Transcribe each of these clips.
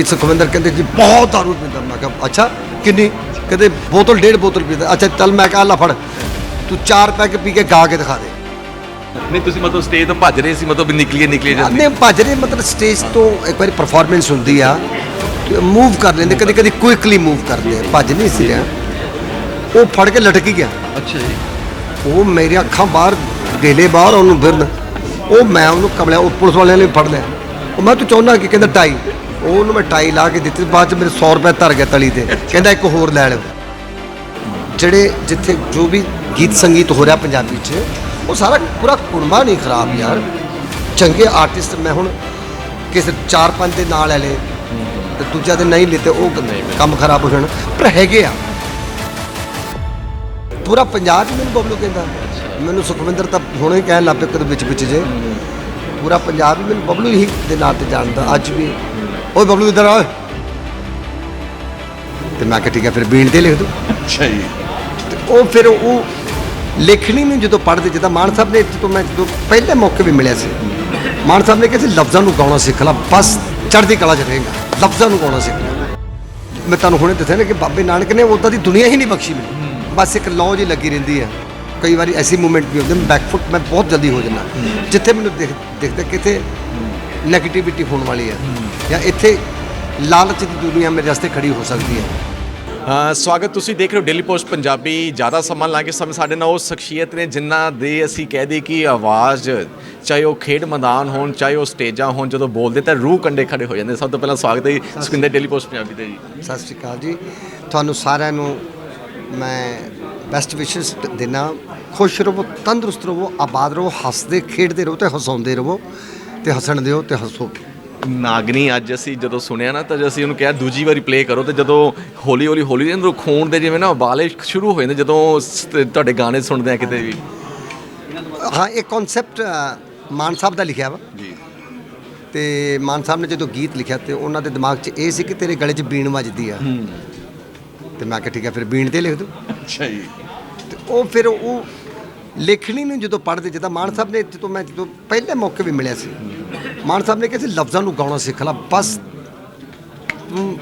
ਕਿ ਸੁਖਵਿੰਦਰ ਕਹਿੰਦੇ ਜੀ ਬਹੁਤ ਦਾਰੂ ਪੀਂਦਾ। ਮੈਂ ਕਿਹਾ ਅੱਛਾ ਕਿੰਨੀ? ਕਹਿੰਦੇ ਬੋਤਲ ਡੇਢ ਬੋਤਲ ਪੀਂਦਾ। ਅੱਛਾ ਚੱਲ ਮੈਂ ਕਿਹਾ ਲੈ ਫੜ ਤੂੰ ਚਾਰ ਪੈਕ ਪੀ ਕੇ ਗਾ ਕੇ ਦਿਖਾ ਦੇ। ਨਹੀਂ ਤੁਸੀਂ ਮਤਲਬ ਸਟੇਜ ਤੋਂ ਭੱਜ ਰਹੇ ਸੀ ਮਤਲਬ ਨਿਕਲੀਏ ਨਿਕਲੀਏ ਜਾਂਦੇ ਨੇ ਭੱਜ ਰਹੇ ਮਤਲਬ ਸਟੇਜ ਤੋਂ ਇੱਕ ਵਾਰੀ ਪਰਫਾਰਮੈਂਸ ਹੁੰਦੀ ਆ ਮੂਵ ਕਰ ਲੈਂਦੇ ਕਦੀ ਕਦੀ ਕੁਇਕਲੀ ਮੂਵ ਕਰਦੇ ਆ ਭੱਜ ਨਹੀਂ ਸੀ ਰਿਹਾ। ਉਹ ਫੜ ਕੇ ਲਟਕ ਹੀ ਗਿਆ। ਅੱਛਾ ਜੀ। ਉਹ ਮੇਰੇ ਅੱਖਾਂ ਬਾਹਰ ਗੇਲੇ ਬਾਹਰ ਉਹਨੂੰ ਫਿਰਨ। ਉਹ ਮੈਂ ਉਹਨੂੰ ਕਮਲਿਆ ਉਹ ਪੁਲਿਸ ਵਾਲਿਆਂ ਨੇ ਫੜ ਲਿਆ। ਉਹ ਮੈਂ ਤੂੰ ਚਾਹੁੰਦਾ ਕਿ ਕਹਿੰਦਾ ਟਾਈ ਉਹਨੂੰ ਮੈਂ ਟਾਈ ਲਾ ਕੇ ਦਿੱਤੀ ਬਾਅਦ ਚ ਮੇਰੇ 100 ਰੁਪਏ ਧਰ ਗਿਆ ਤਲੀ ਤੇ। ਕਹਿੰਦਾ ਇੱਕ ਹੋਰ ਲੈ ਲਓ। ਜਿਹੜੇ ਜਿੱਥੇ ਜੋ ਵੀ ਗੀਤ ਸੰਗੀਤ ਹੋ ਰਿਹਾ ਪੰਜਾਬੀ 'ਚ ਉਹ ਸਾਰਾ ਪੂਰਾ ਕੁਰਮਾ ਨਹੀਂ ਖਰਾਬ ਯਾਰ। ਚੰਗੇ ਆਰਟਿਸਟ ਮੈਂ ਹੁਣ ਕਿਸੇ ਚਾਰ ਪੰਜ ਦੇ ਨਾਲ ਲੈ ਲਏ ਤੇ ਦੂਜਾ ਦੇ ਨਹੀਂ ਲਿੱਤੇ ਉਹ ਕੰਮ ਖਰਾਬ ਹੋ ਜਾਣਾ। ਪਰ ਹੈਗੇ ਆ। ਪੂਰਾ ਪੰਜਾਬ ਹੀ ਮੈਨੂੰ ਬਬਲੂ ਕਹਿੰਦਾ। ਮੈਨੂੰ ਸੁਖਵਿੰਦਰ ਤਾਂ ਹੁਣੇ ਕਹਿਣ ਲੱਗ ਪਿਆ ਕਦੇ ਵਿੱਚ ਵਿੱਚ ਜੇ। ਪੂਰਾ ਪੰਜਾਬ ਹੀ ਮੈਨੂੰ ਬਬਲੂ ਹੀ ਦੇ ਨਾਂ ਤੇ ਜਾਣਦਾ ਅੱਜ ਵੀ। ਓਏ ਬਬਲੂ ਇੱਧਰ ਆ ਓਏ। ਤੇ ਮੈਂ ਕਿਹਾ ਠੀਕ ਹੈ ਫਿਰ ਬੀਣ ਤੇ ਲਿਖ ਦੂੰ। ਅੱਛਾ ਜੀ। ਤੇ ਉਹ ਫਿਰ ਉਹ ਲੇਖਣੀ ਨੂੰ ਜਦੋਂ ਪੜ੍ਹਦੇ ਜਿੱਦਾਂ ਮਾਨ ਸਾਹਿਬ ਨੇ ਜਦੋਂ ਮੈਂ ਜਦੋਂ ਪਹਿਲੇ ਮੌਕੇ ਵੀ ਮਿਲਿਆ ਸੀ ਮਾਨ ਸਾਹਿਬ ਨੇ ਕਿਹਾ ਸੀ ਲਫ਼ਜ਼ਾਂ ਨੂੰ ਗਾਉਣਾ ਸਿੱਖ ਲੈ ਬਸ ਚੜ੍ਹਦੀ ਕਲਾ 'ਚ ਰਹੇਗਾ ਲਫ਼ਜ਼ਾਂ ਨੂੰ ਗਾਉਣਾ ਸਿੱਖ ਲੈ। ਮੈਂ ਤੁਹਾਨੂੰ ਹੁਣੇ ਦੱਸਿਆ ਨਾ ਕਿ ਬਾਬੇ ਨਾਨਕ ਨੇ ਉਦਾਂ ਦੀ ਦੁਨੀਆ ਹੀ ਨਹੀਂ ਬਖਸ਼ੀ ਮੈਨੂੰ। ਬਸ ਇੱਕ ਲੌ ਜੀ ਲੱਗੀ ਰਹਿੰਦੀ ਹੈ ਕਈ ਵਾਰੀ ਐਸੀ ਮੂਵਮੈਂਟ ਵੀ ਹੁੰਦੇ ਬੈਕਫੁੱਟ ਮੈਂ ਬਹੁਤ ਜਲਦੀ ਹੋ ਜਾਂਦਾ। ਜਿੱਥੇ ਮੈਨੂੰ ਦਿਖ ਦਿਖਦਾ ਕਿਤੇ 네ਗੇਟਿਵਿਟੀ ਹੋਣ ਵਾਲੀ ਹੈ। ਜਾਂ ਇੱਥੇ ਲਾਲਚ ਦੀ ਦੁਨੀਆ ਮੇਰੇ ਵਾਸਤੇ ਖੜੀ ਹੋ ਸਕਦੀ ਹੈ? ਸਵਾਗਤ ਤੁਸੀਂ ਦੇਖ ਰਹੇ ਹੋ ਡੇਲੀ ਪੋਸਟ ਪੰਜਾਬੀ। ਜ਼ਿਆਦਾ ਸਮਾਂ ਲਾ ਕੇ ਸਮੇਂ ਸਾਡੇ ਨਾਲ ਉਹ ਸ਼ਖਸੀਅਤ ਨੇ ਜਿਨ੍ਹਾਂ ਦੇ ਅਸੀਂ ਕਹਿ ਦਈਏ ਕਿ ਆਵਾਜ਼ ਚਾਹੇ ਉਹ ਖੇਡ ਮੈਦਾਨ ਹੋਣ ਚਾਹੇ ਉਹ ਸਟੇਜਾਂ ਹੋਣ ਜਦੋਂ ਬੋਲਦੇ ਤਾਂ ਰੂਹ ਕੰਡੇ ਖੜੇ ਹੋ ਜਾਂਦੇ। ਸਭ ਤੋਂ ਪਹਿਲਾਂ ਸਵਾਗਤ ਹੈ ਜੀ ਸੁਖਿੰਦਰ ਡੇਲੀ ਪੋਸਟ ਪੰਜਾਬੀ ਦੇ ਜੀ। ਸਤਿ ਸ਼੍ਰੀ ਅਕਾਲ ਜੀ। ਤੁਹਾਨੂੰ ਸਾਰਿਆਂ ਨੂੰ ਮੈਂ ਬੈਸਟ ਵਿਸ਼ੇਸ ਦੇਣਾ ਖੁਸ਼ ਰਹੋ ਤੰਦਰੁਸਤ ਰਹੋ ਆਬਾਦ ਰਹੋ ਹੱਸਦੇ ਖੇਡਦੇ ਰਹੋ ਤੇ ਹਸਾਉਂਦੇ ਰਹੋ ਤੇ ਹੱਸਣ ਦਿਓ ਤੇ ਹੱਸੋ। ਨਾਗਨੀ ਅੱਜ ਅਸੀਂ ਜਦੋਂ ਸੁਣਿਆ ਨਾ ਤਾਂ ਅਸੀਂ ਉਹਨੂੰ ਕਿਹਾ ਦੂਜੀ ਵਾਰੀ ਪਲੇ ਕਰੋ ਤੇ ਜਦੋਂ ਹੌਲੀ ਹੌਲੀ ਹੌਲੀ ਅੰਦਰੋਂ ਖੂਨ ਦੇ ਜਿਵੇਂ ਨਾ ਉਬਾਲੇ ਸ਼ੁਰੂ ਹੋ ਜਾਂਦੇ ਜਦੋਂ ਸ- ਤੁਹਾਡੇ ਗਾਣੇ ਸੁਣਦੇ ਆ ਕਿਤੇ ਵੀ। ਹਾਂ ਇਹ ਕਨਸੈਪਟ ਮਾਨ ਸਾਹਿਬ ਦਾ ਲਿਖਿਆ ਵਾ। ਜੀ। ਤੇ ਮਾਨ ਸਾਹਿਬ ਨੇ ਜਦੋਂ ਗੀਤ ਲਿਖਿਆ ਤੇ ਉਹਨਾਂ ਦੇ ਦਿਮਾਗ 'ਚ ਇਹ ਸੀ ਕਿ ਤੇਰੇ ਗਲੇ 'ਚ ਬੀਣ ਵੱਜਦੀ ਆ। ਤੇ ਮੈਂ ਕਿਹਾ ਠੀਕ ਹੈ ਫਿਰ ਬੀਣ ਤੇ ਲਿਖ ਦੂੰ। ਅੱਛਾ ਜੀ। ਤੇ ਉਹ ਫਿਰ ਉਹ ਲੇਖਣੀ ਨੂੰ ਜਦੋਂ ਪੜ੍ਹਦੇ ਜਿੱਦਾਂ ਮਾਨ ਸਾਹਿਬ ਨੇ ਜਦੋਂ ਮੈਂ ਜਦੋਂ ਪਹਿਲੇ ਮੌਕੇ ਵੀ ਮਿਲਿਆ ਸੀ ਮਾਨ ਸਾਹਿਬ ਨੇ ਕਿਹਾ ਸੀ ਲਫ਼ਜ਼ਾਂ ਨੂੰ ਗਾਉਣਾ ਸਿੱਖ ਲੈ ਬਸ। ਤੂੰ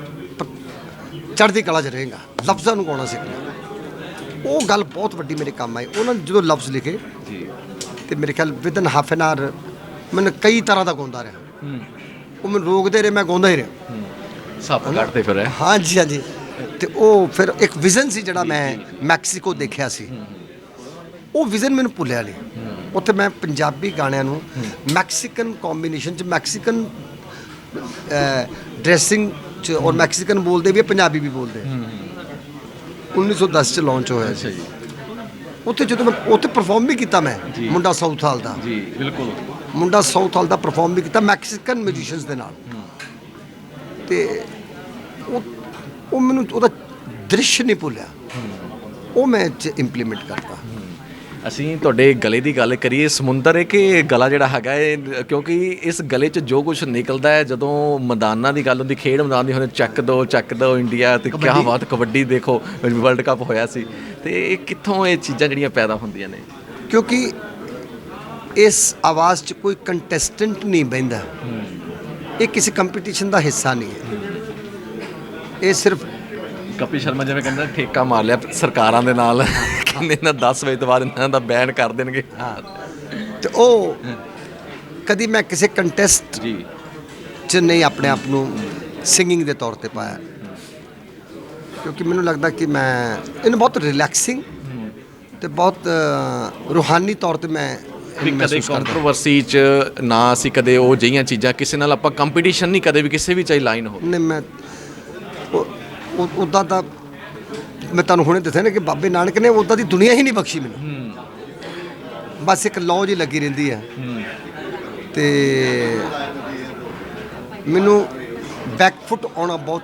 ਚੜ੍ਹਦੀ ਕਲਾ 'ਚ ਰਹੇਗਾ ਲਫ਼ਜ਼ਾਂ ਨੂੰ ਗਾਉਣਾ ਸਿੱਖ ਲੈ। ਉਹ ਗੱਲ ਬਹੁਤ ਵੱਡੀ ਮੇਰੇ ਕੰਮ ਆਈ। ਉਹਨਾਂ ਨੇ ਜਦੋਂ ਲਫ਼ਜ਼ ਲਿਖੇ ਜੀ। ਤੇ ਮੇਰੇ ਖਿਆਲ ਵਿਦਨ ਹਾਫ ਐਨ ਆਰ ਮੈਨੂੰ ਕਈ ਤਰ੍ਹਾਂ ਦਾ ਗਾਉਂਦਾ ਰਿਹਾ। ਉਹ ਮੈਨੂੰ ਰੋਕਦੇ ਰਹੇ ਮੈਂ ਗਾਉਂਦਾ ਹੀ ਰਿਹਾ। ਸੱਪ ਕੱਢਦੇ ਫਿਰ ਹਾਂਜੀ ਹਾਂਜੀ। ਤੇ ਉਹ ਫਿਰ ਇੱਕ ਵਿਜ਼ਨ ਸੀ ਜਿਹੜਾ ਮੈਂ ਮੈਕਸੀਕੋ ਦੇਖਿਆ ਸੀ। ਉਹ ਵਿਜ਼ਨ ਮੈਨੂੰ ਭੁੱਲਿਆ ਨਹੀਂ ਉੱਥੇ ਮੈਂ ਪੰਜਾਬੀ ਗਾਣਿਆਂ ਨੂੰ ਮੈਕਸੀਕਨ ਕੰਬੀਨੇਸ਼ਨ ਚ ਮੈਕਸੀਕਨ ਡਰੈਸਿੰਗ ਚ ਔਰ ਮੈਕਸੀਕਨ ਬੋਲਦੇ ਵੀ ਪੰਜਾਬੀ ਵੀ ਬੋਲਦੇ ਆ। 1910 ਚ ਲਾਂਚ ਹੋਇਆ ਸੀ। ਅੱਛਾ ਜੀ। ਉੱਥੇ ਜਦੋਂ ਮੈਂ ਉੱਥੇ ਪਰਫਾਰਮ ਵੀ ਕੀਤਾ ਮੈਂ ਮੁੰਡਾ ਸਾਊਥ ਹਾਲ ਦਾ। ਜੀ ਬਿਲਕੁਲ। ਮੁੰਡਾ ਸਾਊਥ ਹਾਲ ਦਾ ਪਰਫਾਰਮ ਵੀ ਕੀਤਾ ਮੈਕਸੀਕਨ ਮਿਊਜ਼ੀਸ਼ੀਅਨਸ ਦੇ ਨਾਲ। ਤੇ ਉਹ ਉਹ ਮੈਨੂੰ ਉਹਦਾ ਦ੍ਰਿਸ਼ ਨਹੀਂ ਭੁੱਲਿਆ। ਉਹ ਮੈਂ ਇੰਪਲੀਮੈਂਟ ਕਰਤਾ। ਅਸੀਂ ਤੁਹਾਡੇ ਗਲੇ ਦੀ ਗੱਲ ਕਰੀਏ ਸਮੁੰਦਰ ਹੈ ਕਿ ਗਲਾ ਜਿਹੜਾ ਹੈਗਾ ਹੈ ਕਿਉਂਕਿ ਇਸ ਗਲੇ 'ਚ ਜੋ ਕੁਝ ਨਿਕਲਦਾ ਹੈ ਜਦੋਂ ਮੈਦਾਨਾਂ ਦੀ ਗੱਲ ਹੁੰਦੀ ਖੇਡ ਮੈਦਾਨ ਦੀ ਹੁੰਦੀ ਚੱਕ ਦੋ ਚੱਕ ਦੋ ਇੰਡੀਆ ਤੇ ਕੀ ਬਾਤ ਕਬੱਡੀ ਦੇਖੋ ਵਰਲਡ ਕੱਪ ਹੋਇਆ ਸੀ। ਤੇ ਇਹ ਕਿੱਥੋਂ ਇਹ ਚੀਜ਼ਾਂ ਜਿਹੜੀਆਂ ਪੈਦਾ ਹੁੰਦੀਆਂ ਨੇ? ਕਿਉਂਕਿ ਇਸ ਆਵਾਜ਼ 'ਚ ਕੋਈ ਕੰਟੈਸਟੈਂਟ ਨਹੀਂ ਬਹਿੰਦਾ। ਇਹ ਕਿਸੇ ਕੰਪੀਟੀਸ਼ਨ ਦਾ ਹਿੱਸਾ ਨਹੀਂ ਹੈ। ਇਹ ਸਿਰਫ ਕਪਿਲ ਸ਼ਰਮਾ ਜਿਵੇਂ ਕਹਿੰਦਾ ਠੇਕਾ ਮਾਰ ਲਿਆ ਸਰਕਾਰਾਂ ਦੇ ਨਾਲ। ਕਹਿੰਦੇ ਨਾ 10 ਵਜੇ ਤੋਂ ਬਾਅਦ ਇਹਨਾਂ ਦਾ ਬੈਨ ਕਰ ਦੇਣਗੇ। ਤੇ ਉਹ ਕਦੀ ਮੈਂ ਕਿਸੇ ਕੰਟੈਸਟ ਜੀ। 'ਚ ਨਹੀਂ ਆਪਣੇ ਆਪ ਨੂੰ ਸਿੰਗਿੰਗ ਦੇ ਤੌਰ ਤੇ ਪਾਇਆ। ਕਿਉਂਕਿ ਮੈਨੂੰ ਲੱਗਦਾ ਕਿ ਮੈਂ ਇਹਨੂੰ ਬਹੁਤ ਰਿਲੈਕਸਿੰਗ ਤੇ ਬਹੁਤ ਰੂਹਾਨੀ ਤੌਰ ਤੇ ਮੈਂ ਇਹਨੂੰ ਕਦੇ ਕੰਟਰੋਵਰਸੀ 'ਚ ਨਾ ਅਸੀਂ ਕਦੇ ਉਹ ਜਿਹੀਆਂ ਚੀਜ਼ਾਂ ਕਿਸੇ ਨਾਲ ਆਪਾਂ ਕੰਪੀਟੀਸ਼ਨ ਨਹੀਂ ਕਦੇ ਵੀ ਕਿਸੇ ਵੀ ਚਾਹੀ ਲਾਈਨ ਹੋ। ਨੇ ਮੈਂ ਉਦਾਂ ਦਾ ਮੈਂ ਤੁਹਾਨੂੰ ਹੁਣੇ ਦੱਸਿਆ ਨਾ ਕਿ ਬਾਬੇ ਨਾਨਕ ਨੇ ਉਦਾਂ ਦੀ ਦੁਨੀਆ ਹੀ ਨਹੀਂ ਬਖਸ਼ੀ ਮੈਨੂੰ। ਬਸ ਇੱਕ ਲੌ ਜੀ ਲੱਗੀ ਰਹਿੰਦੀ ਹੈ। ਤੇ ਮੈਨੂੰ ਬੈਕਫੁੱਟ ਆਉਣਾ ਬਹੁਤ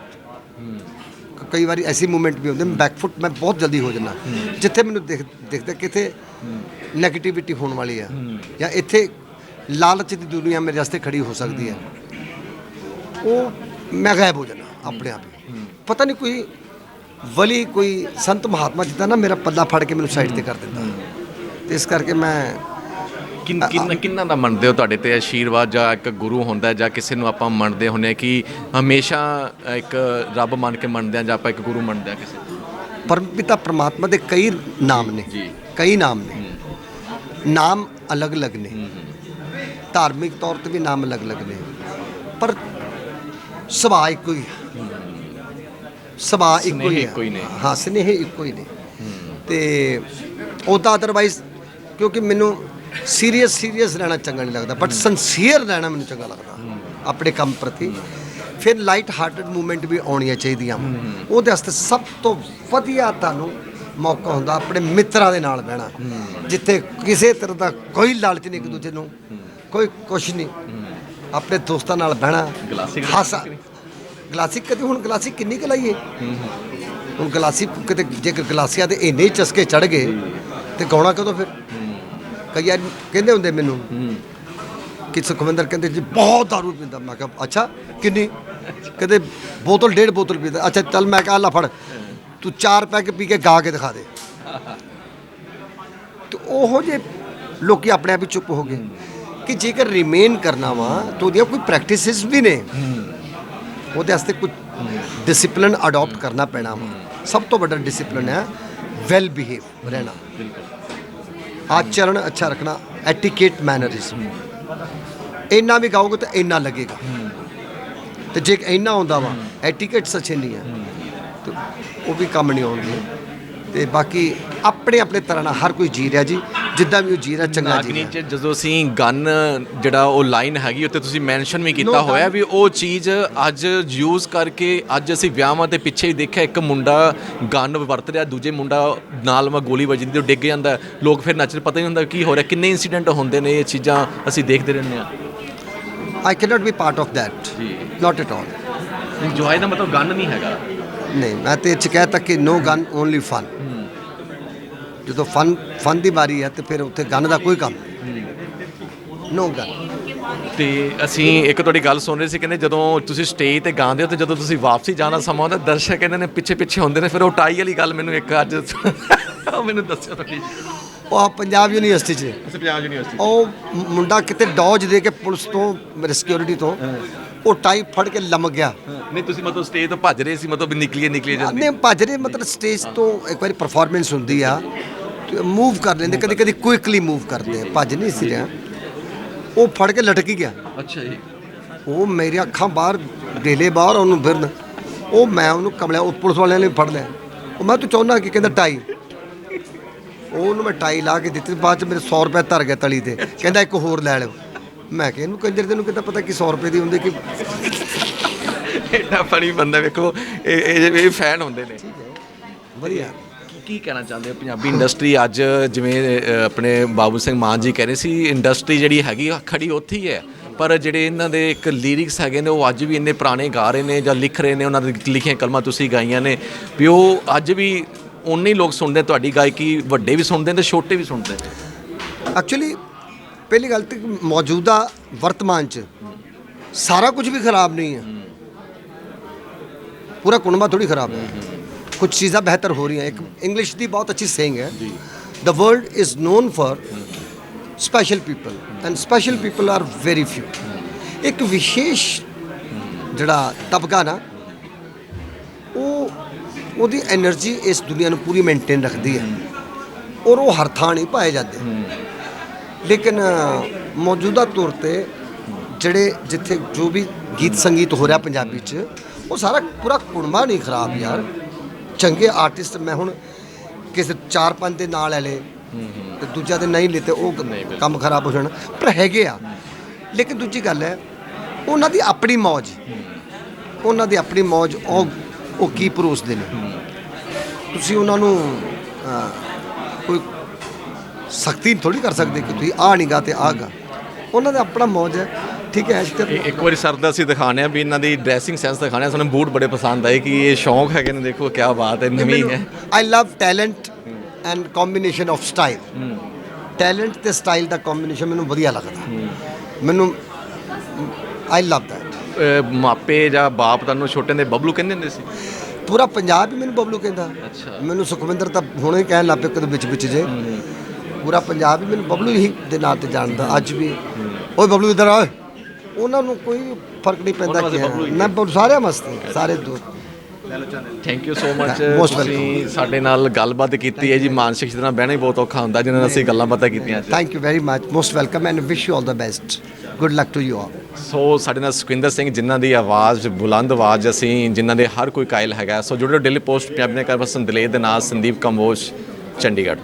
ਕਈ ਵਾਰੀ ਐਸੀ ਮੂਵਮੈਂਟ ਵੀ ਹੁੰਦੇ ਬੈਕਫੁੱਟ ਮੈਂ ਬਹੁਤ ਜਲਦੀ ਹੋ ਜਾਂਦਾ। ਜਿੱਥੇ ਮੈਨੂੰ ਦਿਖ ਦਿਖਦਾ ਕਿਤੇ 네ਗੇਟਿਵਿਟੀ ਹੋਣ ਵਾਲੀ ਹੈ। ਜਾਂ ਇੱਥੇ ਲਾਲਚ ਦੀ ਦੁਨੀਆ ਮੇਰੇ ਵਾਸਤੇ ਖੜੀ ਹੋ ਸਕਦੀ ਹੈ। ਉਹ ਮੈਂ ਗਾਇਬ ਹੋ ਜਾਣਾ ਆਪਣੇ ਆਪ ਹੀ। ਪਤਾ ਨਹੀਂ ਕੋਈ ਵਲੀ ਕੋਈ ਸੰਤ ਮਹਾਤਮਾ ਜਿੱਦਾਂ ਨਾ ਮੇਰਾ ਪੱਲਾ ਫੜ ਕੇ ਮੈਨੂੰ ਸਾਈਡ ਤੇ ਕਰ ਦਿੰਦਾ। ਤੇ ਇਸ ਕਰਕੇ ਮੈਂ ਕਿੰਨ ਕਿੰਨ ਕਿੰਨਾਂ ਦਾ ਮੰਨਦੇ ਹੋ ਤੁਹਾਡੇ ਤੇ? ਆਸ਼ੀਰਵਾਦ ਜਾਂ ਇੱਕ ਗੁਰੂ ਹੁੰਦਾ ਹੈ ਜਾਂ ਕਿਸੇ ਨੂੰ ਆਪਾਂ ਮੰਨਦੇ ਹੁੰਦੇ ਹਾਂ ਕਿ ਹਮੇਸ਼ਾ ਇੱਕ ਰੱਬ ਮੰਨ ਕੇ ਮੰਨਦੇ ਆ ਜਾਂ ਆਪਾਂ ਇੱਕ ਗੁਰੂ ਮੰਨਦੇ ਆ ਕਿਸੇ ਨੂੰ? ਪਰਮਪਿਤਾ ਪ੍ਰਮਾਤਮਾ ਦੇ ਕਈ ਨਾਮ ਨੇ। ਜੀ। ਕਈ ਨਾਮ ਨੇ। ਨਾਮ ਅਲੱਗ-ਅਲੱਗ ਨੇ। ਧਾਰਮਿਕ ਤੌਰ ਤੇ ਵੀ ਨਾਮ ਅਲੱਗ-ਅਲੱਗ ਨੇ। ਪਰ ਸੁਭਾਅ ਇੱਕੋ ਹੀ ਹੈ ਸੁਭਾਅ ਇੱਕੋ ਹੀ ਇੱਕੋ ਹੀ ਹੈ ਨੇ। ਹਾਂ ਸਨੇਹ ਇੱਕੋ ਹੀ ਨੇ। ਤੇ ਉਹਦਾ ਅਦਰਵਾਈਜ਼ ਕਿਉਂਕਿ ਮੈਨੂੰ ਸੀਰੀਅਸ ਸੀਰੀਅਸ ਰਹਿਣਾ ਚੰਗਾ ਨਹੀਂ ਲੱਗਦਾ ਬਟ ਸੰਸੀਅਰ ਰਹਿਣਾ ਮੈਨੂੰ ਚੰਗਾ ਲੱਗਦਾ ਆਪਣੇ ਕੰਮ ਪ੍ਰਤੀ। ਫਿਰ ਲਾਈਟ ਹਾਰਟਡ ਮੂਵਮੈਂਟ ਵੀ ਆਉਣੀਆਂ ਚਾਹੀਦੀਆਂ। ਉਹਦੇ ਵਾਸਤੇ ਸਭ ਤੋਂ ਵਧੀਆ ਤੁਹਾਨੂੰ ਮੌਕਾ ਹੁੰਦਾ ਆਪਣੇ ਮਿੱਤਰਾਂ ਦੇ ਨਾਲ ਬਹਿਣਾ। ਜਿੱਥੇ ਕਿਸੇ ਤਰ੍ਹਾਂ ਦਾ ਕੋਈ ਲਾਲਚ ਨਹੀਂ ਇੱਕ ਦੂਜੇ ਨੂੰ ਕੋਈ ਕੁਛ ਨਹੀਂ। ਆਪਣੇ ਦੋਸਤਾਂ ਨਾਲ ਬਹਿਣਾ ਹਾਸਾ ਗਲਾਸਿਕ ਕਦੇ ਹੁਣ ਗਲਾਸਿਕ ਕਿੰਨੀ ਕੁ ਲਾਈਏ? ਹੁਣ ਗਲਾਸੀ ਕਿਤੇ ਜੇਕਰ ਗਲਾਸੀਆਂ ਦੇ ਇੰਨੇ ਚਸਕੇ ਚੜ ਗਏ, ਤੇ ਗਾਉਣਾ ਕਦੋਂ ਫਿਰ? ਕਈ ਵਾਰ ਕਹਿੰਦੇ ਹੁੰਦੇ ਮੈਨੂੰ ਕਿ ਸੁਖਵਿੰਦਰ ਕਹਿੰਦੇ ਜੀ ਬਹੁਤ ਦਾਰੂ ਪੀਂਦਾ। ਮੈਂ ਕਿਹਾ, ਅੱਛਾ, ਕਿੰਨੀ? ਕਹਿੰਦੇ ਬੋਤਲ, ਡੇਢ ਬੋਤਲ ਪੀਂਦਾ। ਅੱਛਾ, ਚੱਲ ਮੈਂ ਕਿਹਾ, ਲੈ ਫੜ, ਤੂੰ ਚਾਰ ਪੈਕ ਪੀ ਕੇ ਗਾ ਕੇ ਦਿਖਾ ਦੇ। ਤੇ ਉਹੋ ਜੇ ਲੋਕੀ ਆਪਣੇ ਆਪ ਹੀ ਚੁੱਪ ਹੋ ਗਏ। ਕਿ ਜੇਕਰ ਰਿਮੇਨ ਕਰਨਾ ਵਾ, ਤਾਂ ਉਹਦੀਆਂ ਕੋਈ ਪ੍ਰੈਕਟਿਸਿਸ ਵੀ ਨੇ। ਉਹਦੇ ਵਾਸਤੇ ਕੁਝ ਡਿਸਪਲਿਨ ਅਡਾਪਟ ਕਰਨਾ ਪੈਣਾ ਵਾ। ਸਭ ਤੋਂ ਵੱਡਾ ਡਿਸਪਲਿਨ ਹੈ ਵੈਲ ਬਿਹੇਵ ਰਹਿਣਾ। ਆਚਰਣ ਅੱਛਾ ਰੱਖਣਾ ਐਟੀਕੇਟ ਮੈਨਰਿਜ਼ਮ ਇੰਨਾ ਵੀ ਗਾਓਗੇ ਤਾਂ ਇੰਨਾ ਲੱਗੇਗਾ। ਤੇ ਜੇ ਇੰਨਾ ਹੁੰਦਾ ਵਾ ਐਟੀਕੇਟ ਸੱਚੇ ਨਹੀਂ ਹੈ। ਤੇ ਉਹ ਵੀ ਕੰਮ ਨਹੀਂ ਆਉਣਗੇ। ਤੇ ਬਾਕੀ ਆਪਣੇ ਆਪਣੇ ਤਰ੍ਹਾਂ ਨਾਲ ਹਰ ਕੋਈ ਜੀ ਰਿਹਾ ਜੀ। ਜਿੱਦਾਂ ਵੀ ਉਹ ਜੀ ਰਿਹਾ ਚੰਗਾ ਜੀ ਨਾਗਨੀ ਚ ਜਦੋਂ ਅਸੀਂ ਗਨ ਜਿਹੜਾ ਉਹ ਲਾਈਨ ਹੈਗੀ ਉੱਤੇ ਤੁਸੀਂ ਮੈਂਸ਼ਨ ਵੀ ਕੀਤਾ ਹੋਇਆ. ਵੀ ਉਹ ਚੀਜ਼ ਅੱਜ ਯੂਜ਼ ਕਰਕੇ ਅੱਜ ਅਸੀਂ ਵਿਆਹਾਂ ਤੇ ਪਿੱਛੇ ਹੀ ਦੇਖਿਆ ਇੱਕ ਮੁੰਡਾ ਗਨ ਵਰਤ ਰਿਹਾ ਦੂਜੇ ਮੁੰਡਾ ਨਾਲ ਮੈਂ ਗੋਲੀ ਵੱਜਦੀ ਤੇ ਉਹ ਡਿੱਗ ਜਾਂਦਾ ਹੈ। ਲੋਕ ਫਿਰ ਨੱਚਦੇ ਪਤਾ ਨਹੀਂ ਹੁੰਦਾ ਕੀ ਹੋ ਰਿਹਾ ਕਿੰਨੇ ਇਨਸੀਡੈਂਟ ਹੁੰਦੇ ਨੇ ਇਹ ਚੀਜ਼ਾਂ ਅਸੀਂ ਦੇਖਦੇ ਰਹਿੰਦੇ ਆ I cannot be part of that ਜੀ। ਨਾਟ ਐਟ ਆਲ ਇੰਜੋਏ ਦਾ ਮਤਲਬ ਗਨ ਨਹੀਂ ਹੈਗਾ। ਨਹੀਂ ਮੈਂ ਤੇ ਇਹ 'ਚ ਕਹਿ ਤਾ ਕਿ ਨੋ ਗਨ ਓਨਲੀ ਫਨ ਜਦੋਂ ਫਨ ਫਨ ਦੀ ਵਾਰੀ ਹੈ ਤੇ ਫਿਰ ਉੱਥੇ ਗਨ ਦਾ ਕੋਈ ਕੰਮ ਨੋ ਗਨ ਤੇ ਅਸੀਂ ਇੱਕ ਤੁਹਾਡੀ ਗੱਲ ਸੁਣ ਰਹੇ ਸੀ, ਕਹਿੰਦੇ ਜਦੋਂ ਤੁਸੀਂ ਸਟੇਜ ਤੇ ਗਾਉਂਦੇ ਹੋ ਤੇ ਜਦੋਂ ਤੁਸੀਂ ਵਾਪਸੀ ਜਾਣਾ ਸਮਾਂ ਆਉਂਦਾ ਦਰਸ਼ਕ ਕਹਿੰਦੇ ਨੇ ਪਿੱਛੇ ਪਿੱਛੇ ਹੁੰਦੇ ਨੇ, ਫਿਰ ਉਹ ਟਾਈ ਵਾਲੀ ਗੱਲ ਮੈਨੂੰ ਇੱਕ ਅੱਜ ਮੈਨੂੰ ਦੱਸਿਆ ਤੁਹਾਡੀ ਉਹ ਪੰਜਾਬ ਯੂਨੀਵਰਸਿਟੀ 'ਚ। ਪੰਜਾਬ ਯੂਨੀਵਰਸਿਟੀ ਉਹ ਮੁੰਡਾ ਕਿਤੇ ਡੌਜ ਦੇ ਕੇ ਪੁਲਿਸ ਤੋਂ ਮੇਰੇ ਸਿਕਿਉਰਿਟੀ ਤੋਂ ਉਹ ਟਾਈ ਫੜ ਕੇ ਲਮਕ ਗਿਆ। ਨਹੀਂ ਤੁਸੀਂ ਮਤਲਬ ਸਟੇਜ ਤੋਂ ਭੱਜ ਰਹੇ ਸੀ ਮਤਲਬ ਨਿਕਲੀਏ ਨਿਕਲੀਏ ਜਲਦੀ। ਨੇ ਭੱਜਰੇ ਮਤਲਬ ਸਟੇਜ ਤੋਂ ਇੱਕ ਵਾਰੀ ਪਰਫਾਰਮੈਂਸ ਹੁੰਦੀ ਆ। ਮੂਵ ਕਰ ਲੈਂਦੇ ਕਦੀ ਕਦੀ ਕੁਇਕਲੀ ਮੂਵ ਕਰਦੇ ਆ। ਭੱਜ ਨਹੀਂ ਸੀ ਰਿਹਾ। ਉਹ ਫੜ ਕੇ ਲਟਕ ਗਿਆ। ਅੱਛਾ ਜੀ। ਉਹ ਮੇਰੇ ਅੱਖਾਂ ਬਾਹਰ ਡੇਲੇ ਬਾਹਰ ਉਹਨੂੰ ਫਿਰਨ। ਉਹ ਮੈਂ ਉਹਨੂੰ ਕਮਲਿਆ ਉਹ ਪੁਲਿਸ ਵਾਲਿਆਂ ਨੇ ਫੜ ਲਿਆ। ਉਹ ਮੈਂ ਤੂੰ ਚਾਹੁੰਦਾ ਕਿ ਕਹਿੰਦਾ ਟਾਈ ਉਹਨੂੰ ਮੈਂ ਟਾਈ ਲਾ ਕੇ ਦਿੱਤੀ ਬਾਅਦ ਚ ਮੇਰੇ 100 ਰੁਪਏ ਧਰ ਗਿਆ ਤਲੀ ਤੇ। ਕਹਿੰਦਾ ਇੱਕ ਹੋਰ ਲੈ ਲਿਓ। ਮੈਂ ਕਿਹਾ ਇਹਨੂੰ ਕੰਜਰ ਤੈਨੂੰ ਕਿੱਦਾਂ ਪਤਾ ਕਿ 100 ਰੁਪਏ ਦੀ ਹੁੰਦੀ ਕਿ ਐਡਾ ਫਣੀ ਬੰਦਾ ਵੇਖੋ ਇਹ ਇਹ ਇਹ ਫੈਨ ਹੁੰਦੇ ਨੇ। ਵਧੀਆ। ਕੀ ਕਹਿਣਾ ਚਾਹੁੰਦੇ ਹੋ ਪੰਜਾਬੀ ਇੰਡਸਟਰੀ ਅੱਜ ਜਿਵੇਂ ਆਪਣੇ ਬਾਬੂ ਸਿੰਘ ਮਾਨ ਜੀ ਕਹਿ ਰਹੇ ਸੀ ਇੰਡਸਟਰੀ ਜਿਹੜੀ ਹੈਗੀ ਖੜੀ ਉੱਥੇ ਹੀ ਹੈ। ਪਰ ਜਿਹੜੇ ਇਹਨਾਂ ਦੇ ਇੱਕ ਲਿਰਿਕਸ ਹੈਗੇ ਨੇ ਉਹ ਅੱਜ ਵੀ ਇੰਨੇ ਪੁਰਾਣੇ ਗਾ ਰਹੇ ਨੇ ਜਾਂ ਲਿਖ ਰਹੇ ਨੇ ਉਹਨਾਂ ਦੇ ਲਿਖੀਆਂ ਕਲਮਾਂ ਤੁਸੀਂ ਗਾਈਆਂ ਨੇ ਵੀ ਉਹ ਅੱਜ ਵੀ ਉਨੇ ਹੀ ਲੋਕ ਸੁਣਦੇ ਤੁਹਾਡੀ ਗਾਇਕੀ ਵੱਡੇ ਵੀ ਸੁਣਦੇ ਤੇ ਛੋਟੇ ਵੀ ਸੁਣਦੇ ਐਕਚੁਅਲੀ ਪਹਿਲੀ ਗੱਲ ਤੇ ਮੌਜੂਦਾ ਵਰਤਮਾਨ ਚ ਸਾਰਾ ਕੁਝ ਵੀ ਖਰਾਬ ਨਹੀਂ ਹੈ। ਪੂਰਾ ਕੁਨਬਾ ਥੋੜੀ ਖਰਾਬ ਹੈ। ਕੁਝ ਚੀਜ਼ਾਂ ਬਿਹਤਰ ਹੋ ਰਹੀਆਂ। ਇੱਕ ਇੰਗਲਿਸ਼ ਦੀ ਬਹੁਤ ਅੱਛੀ ਸੇਇੰਗ ਹੈ। The world is known for special people and special people are very few ਇੱਕ ਵਿਸ਼ੇਸ਼ ਜਿਹੜਾ ਤਬਕਾ ਨਾ ਉਹਦੀ એનર્ਜੀ ਇਸ ਦੁਨੀਆ ਨੂੰ ਪੂਰੀ ਮੇਨਟੇਨ ਰੱਖਦੀ ਹੈ। ਔਰ ਉਹ ਹਰ ਥਾਂ ਨਹੀਂ ਪਾਏ ਜਾਂਦੇ। ਲੇਕਿਨ ਮੌਜੂਦਾ ਤੌਰ ਤੇ ਜਿਹੜੇ ਜਿੱਥੇ ਜੋ ਵੀ ਗੀਤ ਸੰਗੀਤ ਹੋ ਰਿਹਾ ਪੰਜਾਬੀ 'ਚ ਉਹ ਸਾਰਾ ਪੂਰਾ ਕੁੜਮਾ ਨਹੀਂ ਖਰਾਬ ਯਾਰ। ਚੰਗੇ ਆਰਟਿਸਟ ਮੈਂ ਹੁਣ ਕਿਸੇ ਚਾਰ ਪੰਜ ਦੇ ਨਾਲ ਲੈ ਤੇ ਦੂਜਾ ਦੇ ਨਹੀਂ ਲਿੱਤੇ ਉਹ ਕੰਮ ਖਰਾਬ ਹੋ ਜਾਣ। ਪਰ ਹੈਗੇ ਆ। ਲੇਕਿਨ ਦੂਜੀ ਗੱਲ ਹੈ ਉਹਨਾਂ ਦੀ ਆਪਣੀ ਮौज ਉਹਨਾਂ ਦੀ ਆਪਣੀ ਮौज ਉਹ ਉਹ ਕੀ ਪਰੋਸਦੇ ਨੇ? ਤੁਸੀਂ ਉਹਨਾਂ ਨੂੰ ਕੋਈ ਸਖਤੀ ਥੋੜੀ ਕਰ ਸਕਦੇ ਕਿ ਤੁਸੀਂ ਆ ਨਹੀਂ ਗਾ ਤੇ ਆ ਗਾ। ਉਹਨਾਂ ਦਾ ਆਪਣਾ ਮੌਜ ਹੈ। ਠੀਕ ਹੈ ਇਹ ਇੱਕ ਵਾਰੀ ਸਰ ਦਾ ਅਸੀਂ ਦਿਖਾਣੇ ਆ ਵੀ ਇਹਨਾਂ ਦੀ ਡਰੈਸਿੰਗ ਸੈਂਸ ਦਿਖਾਣੇ ਆ ਸਾਨੂੰ ਬੂਟ ਬੜੇ ਪਸੰਦ ਆਏ ਕਿ ਇਹ ਸ਼ੌਂਕ ਹੈਗੇ ਨੇ। ਦੇਖੋ ਕੀ ਬਾਤ ਹੈ ਨਵੀਂ ਹੈ। I love talent and combination of style talent ਤੇ ਸਟਾਈਲ ਦਾ ਕੰਬੀਨੇਸ਼ਨ ਮੈਨੂੰ ਵਧੀਆ ਲੱਗਦਾ। ਮੈਨੂੰ ਆਈ ਲਵ ਦੈਟ ਮਾਪੇ ਜਾਂ ਬਾਪ ਤੁਹਾਨੂੰ ਛੋਟੇ ਦੇ ਬਬਲੂ ਕਹਿੰਦੇ ਹੁੰਦੇ ਸੀ? ਪੂਰਾ ਪੰਜਾਬ ਹੀ ਮੈਨੂੰ ਬਬਲੂ ਕਹਿੰਦਾ। ਅੱਛਾ। ਮੈਨੂੰ ਸੁਖਵਿੰਦਰ ਤਾਂ ਹੁਣੇ ਹੀ ਕਹਿਣ ਲੱਗ ਪਿਆ ਕਦੇ ਵਿੱਚ ਵਿੱਚ ਜੇ। ਪੂਰਾ ਪੰਜਾਬ ਹੀ ਮੈਨੂੰ ਬਬਲੂ ਹੀ ਦੇ ਨਾਂ ਤੇ ਜਾਣਦਾ ਅੱਜ ਵੀ। ਓਏ ਬਬਲੂ ਇੱਧਰ ਆ। ਉਹਨਾਂ ਨੂੰ ਕੋਈ ਫ਼ਰਕ ਨਹੀਂ ਪੈਂਦਾ ਕਿ ਨਾ ਸਾਰੇ ਮਸਤ ਸਾਰੇ ਦੋਸਤ ਥੈਂਕ ਯੂ ਸੋ ਮਚ ਤੁਸੀਂ ਸਾਡੇ ਨਾਲ ਗੱਲਬਾਤ ਕੀਤੀ ਹੈ ਜੀ ਮਾਨਸਿਕ ਨਾਲ ਬਹਿਣਾ ਹੀ ਬਹੁਤ ਔਖਾ ਹੁੰਦਾ ਜਿਨ੍ਹਾਂ ਨਾਲ ਅਸੀਂ ਗੱਲਾਂ ਬਾਤਾਂ ਕੀਤੀਆਂ। Thank you very much most welcome and wish you all the best good luck to you all so ਸਾਡੇ ਨਾਲ ਸੁਖਿੰਦਰ ਸਿੰਘ ਜਿਨ੍ਹਾਂ ਦੀ ਆਵਾਜ਼, ਬੁਲੰਦ ਆਵਾਜ਼ ਅਸੀਂ ਜਿਨ੍ਹਾਂ ਦੇ ਹਰ ਕੋਈ ਕਾਇਲ ਹੈਗਾ। ਸੋ ਜੁੜੇ ਡੇਲੀ ਪੋਸਟ ਪੰਜਾਬੀ ਨੇ ਕਰ ਬਸਨ ਦਲੇਰ ਦੇ ਨਾਲ ਸੰਦੀਪ ਕੰਬੋਜ, ਚੰਡੀਗੜ੍ਹ।